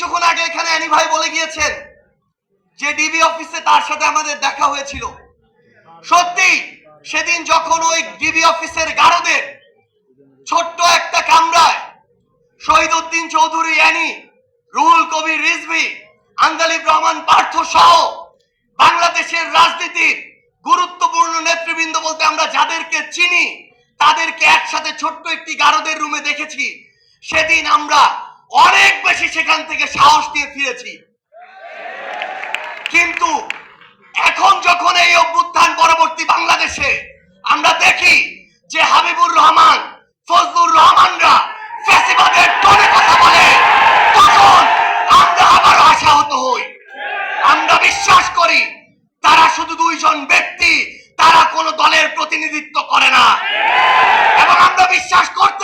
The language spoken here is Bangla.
কিছুক্ষণ আগে এখানে অ্যানি ভাই বলে গিয়েছেন যে ডিবি অফিসে তার সাথে আমাদের দেখা হয়েছিল। সত্যি, সেদিন যখন ওই ডিবি অফিসের গারদের ছোট্ট একটা কামরায় শহীদ উদ্দিন চৌধুরী, অ্যানি, রুহুল কবির, রিজভি আন্দালিব রহমান, পার্থ সহ বাংলাদেশের রাজনীতির গুরুত্বপূর্ণ নেতৃবৃন্দ বলতে আমরা যাদেরকে চিনি, তাদেরকে একসাথে ছোট্ট একটি গারদের রুমে দেখেছি। সেদিন আমরা অনেক বেশি সেখান থেকে সাহস দিয়ে ফিরেছি। কিন্তু এখন যখন এই অভ্যুত্থান পরবর্তী বাংলাদেশে, আমরা দেখি যে হাবিবুর রহমান, ফজলুর রহমানরা টনে কথা বলে, তখন আমরা আবার আশাহত হই। আমরা বিশ্বাস করি তারা শুধু দুইজন ব্যক্তি, তারা কোন দলের প্রতিনিধিত্ব করে না। এবং আমরা বিশ্বাস করতে